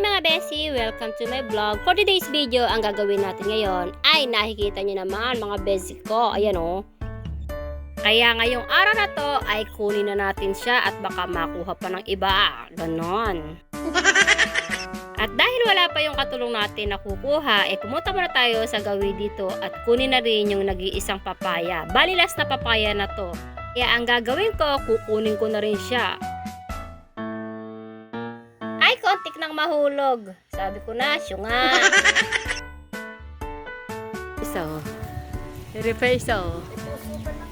mga besi! Welcome to my vlog. For today's video, ang gagawin natin ngayon ay nakikita nyo naman mga besi ko. Ayan o. Kaya ngayong araw na to ay kunin na natin siya at baka makuha pa ng iba. Ganon. At dahil wala pa yung katulong natin na kukuha, eh pumunta muna tayo sa gawi dito at kunin na rin yung nag-iisang papaya. Balilas na papaya na to. Kaya ang gagawin ko, kukunin ko na rin siya. Ay, kontik nang mahulog. Sabi ko na, siya nga. isa oh. Iri pa isa oh.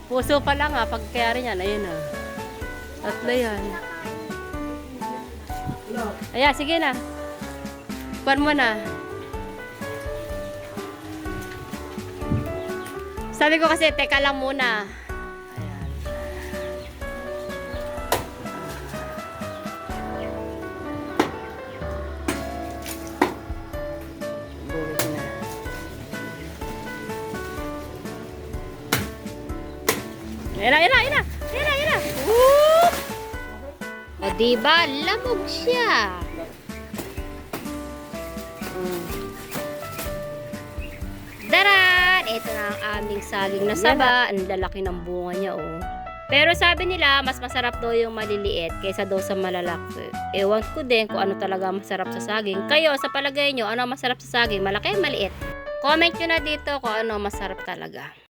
Puso pa lang ah, pagkayari niyan, ayun ah. Tatlo yan. Ayan, sige na. Kuan mo na. Sabi ko kasi, teka lang muna. Ayan na, ayan na, ayan na. Ayan na, ayan na. Woo! O diba, lamog siya. Mm. Daran! Ito na ang aming saging na saba. Ang lalaki ng bunga niya, oh. Pero sabi nila, mas masarap daw yung maliliit kaysa daw sa malalaki. Ewan ko din kung ano talaga masarap sa saging. Kayo, sa palagay nyo, ano masarap sa saging? Malaki o maliit? Comment nyo na dito kung ano masarap talaga.